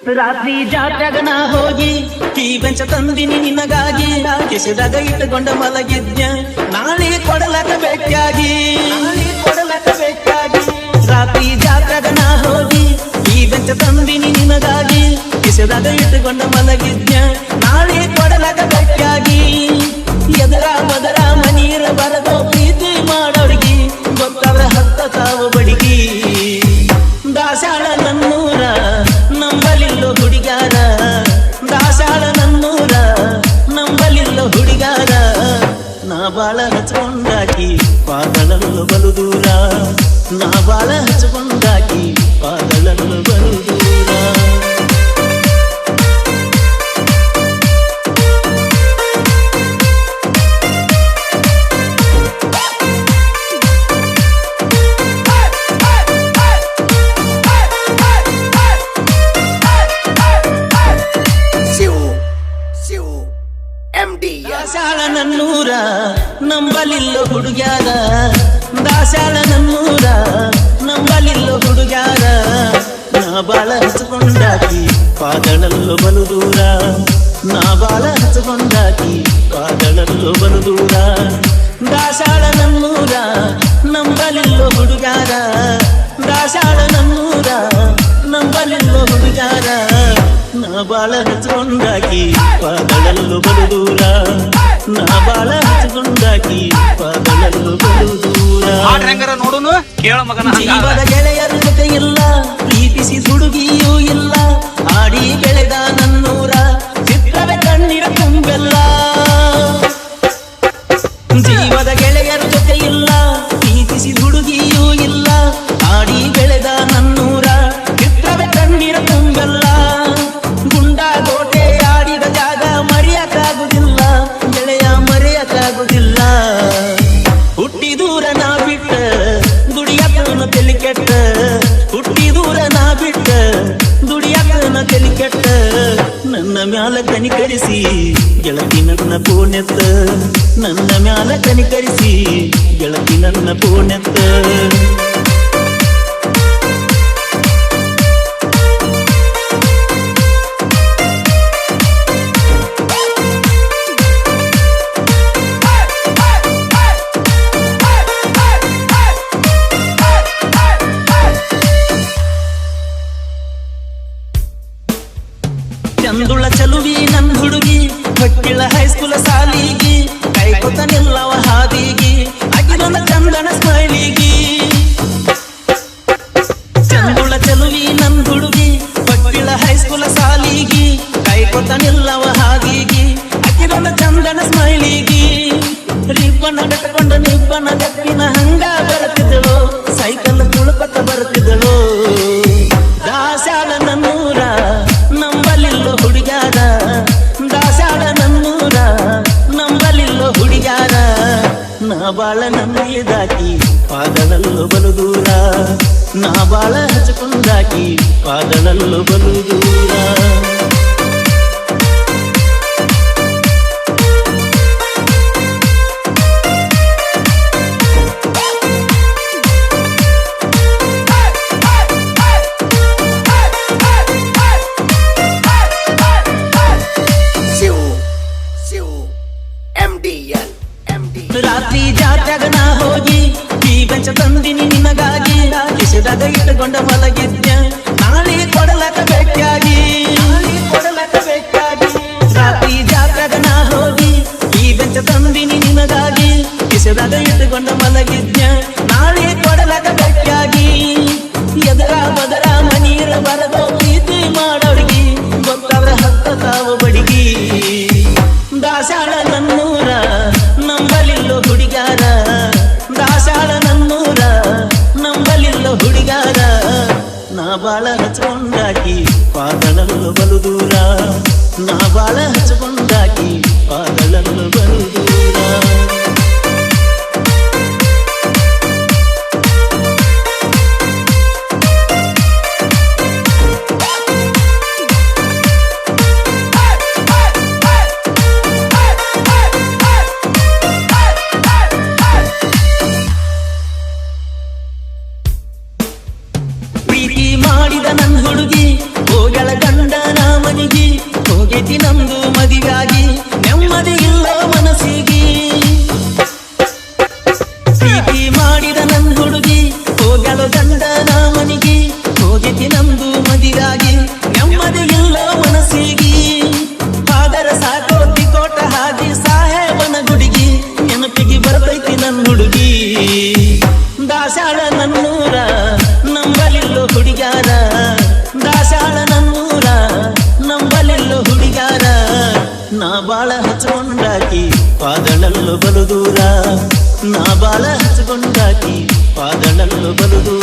ರಾತ್ರಿ ಜಾತ್ರೆಗ ನಾ ಹೋಗಿ ಈ ಬೆಂಚ ತಂದಿನಿ ನಿನಗಾಗಿ. ಕೆಸದಾಗ ಇಟ್ಟುಕೊಂಡ ಮಲಗಿದ್ಯ ನಾಳೆ ಕೊಡಲಕ ಬೇಕಾಗಿ ನಾಳೆ ಕೊಡಲಕ ಬೇಕಾಗಿ ರಾತ್ರಿ ಜಾತ್ರೆಗ ನಾ ಹೋಗಿ ಈ ಬೆಂಚ ತಂದಿನಿ ನಿನಗಾಗಿ. ಕೆಸದಾಗ ಇಟ್ಟುಕೊಂಡ ಮಲಗಿದ್ಯ ನಾ ಬಾಳ ಹಚ್ಕೊಂಡಾಕಿ ಎಂ ಡಿ ದಾಸಾಳ ನನ್ನೂರ ನಂಬಲಿಲ್ಲ ಹುಡುಗ್ಯಾರ. ದಾಸಾಳ ನನ್ನೂರ ನಂಬಲಿಲ್ಲೋ ಹುಡುಗ್ಯಾರ ನಾ ಬಾಳ ಹಚ್ಕೊಂಡಾಕಿ ಪಾದಳಲ್ಲೋ ಬಲು ದೂರ ನಾ ಬಾಳ ಹಚ್ಕೊಂಡಾಕಿ ಪಾದಳಲ್ಲೋ ಬಲು ದೂರ ದಾಸಾಳ ನನ್ನೂರ ನಂಬಲಿಲ್ಲೋ ಹುಡುಗ್ಯಾರ ದಾಸಾಳ ನನ್ನೂರ ನಂಬಲಿಲ್ಲೋ ಹುಡುಗ್ಯಾರ ನಾ ಬಾಳ ಹಚ್ಕೊಂಡಾಕಿ ಪಾದಳಲ್ಲು ಬಲು ದೂರ ನಾ ಬಾಳ ಹಚ್ಕೊಂಡಾಕಿ ಪಾದಳಲ್ಲು ಬಲು ದೂರ. ಹೆಂಗಾರ ನೋಡುನು? ಕೇಳ ಮಗನ ಜೀವದ ಗೆಳೆಯರ ಜೊತೆ ಇಲ್ಲ ಪ್ರೀತಿಸಿ ಹುಡುಗಿಯೂ ಇಲ್ಲ ಆಡಿ ಬೆಳೆದ ನನ್ನೂರ ಚಿತ್ರವೇ ಕಣ್ಣಿರ ತುಂಬೆಲ್ಲ. ಜೀವದ ಗೆಳೆಯರ ಜೊತೆ ಇಲ್ಲ ಪ್ರೀತಿಸಿ ಹುಡುಗಿಯೂ ಇಲ್ಲ ಆಡಿ ಬೆಳೆದ ನನ್ನೂರ ಚಿತ್ರವೇ ಕಣ್ಣಿರ ತುಂಬೆಲ್ಲ. ಗುಂಡ ಕೋಟೆ ಆಡಿದ ಜಾಗ ಮರೆಯಕ್ಕಾಗುದಿಲ್ಲ ಮ್ಯಾಲ ಕನಿಕರಿಸಿ ಗೆಳತಿ ನನ್ನ ಪೂನೆತ್ತ ನನ್ನ ಮ್ಯಾಲ ಕನಿಕರಿಸಿ ಗೆಳತಿ ನನ್ನ ಪೂನೆತ್ತ ಹೈಸ್ಕೂಲ ಸಾಲಿಗಿ, ಕೈ ಕೊತ್ತ ನಿಲ್ಲವ ಹಾದಿಗಿ ನನ್ನ ಚಂದನ ಸ್ಮೈಲಿಗಿ. ಚಂದುಳ ಚಲುವಿ ನನ್ ಹುಡುಗಿ ಪಟ್ಟಿಳ ಹೈಸ್ಕೂಲ ಸಾಲಿಗಿ, ಕೈ ಕೊತ್ತ ನಿಲ್ಲವ ಹಾದಿಗಿ ನನ್ನ ಚಂದನ ಸ್ಮೈಲಿಗಿ. ರಿಬ್ಬನ ಕಟ್ಟಕೊಂಡ ನಿಬ್ಬನ ದಪ್ಪಿನ ಬಾಳ ನಂಬಿದಾಕಿ ಪಾದಳಲ್ಲೂ ಬಲು ದೂರ ನಾ ಬಾಳ ಹಚ್ಕೊಂಡಾಕಿ ಪಾದಳಲ್ಲೂ ಬಲು ದೂರ ಕಿಸೆದಾಗ ಇಟ್ಟುಕೊಂಡ ನಾ ಬಾಳ ಹಚ್ಕೊಂಡಾಕಿ ದೂರ ಪ್ರೀತಿ ಮಾಡಿದ ನನ್ನ ಹುಡುಗಿ ಹೋಗಳ ಗಂಡನ ಮನಿಗೆ. ಹೋಗೈತಿ ನಮ್ದು ಮದಿಗಾಗಿ ನೆಮ್ಮದಿ ಇಲ್ಲ ಮನಸ್ಸಿಗೆ. ಪಾದಳಲ್ಲು ಬಲು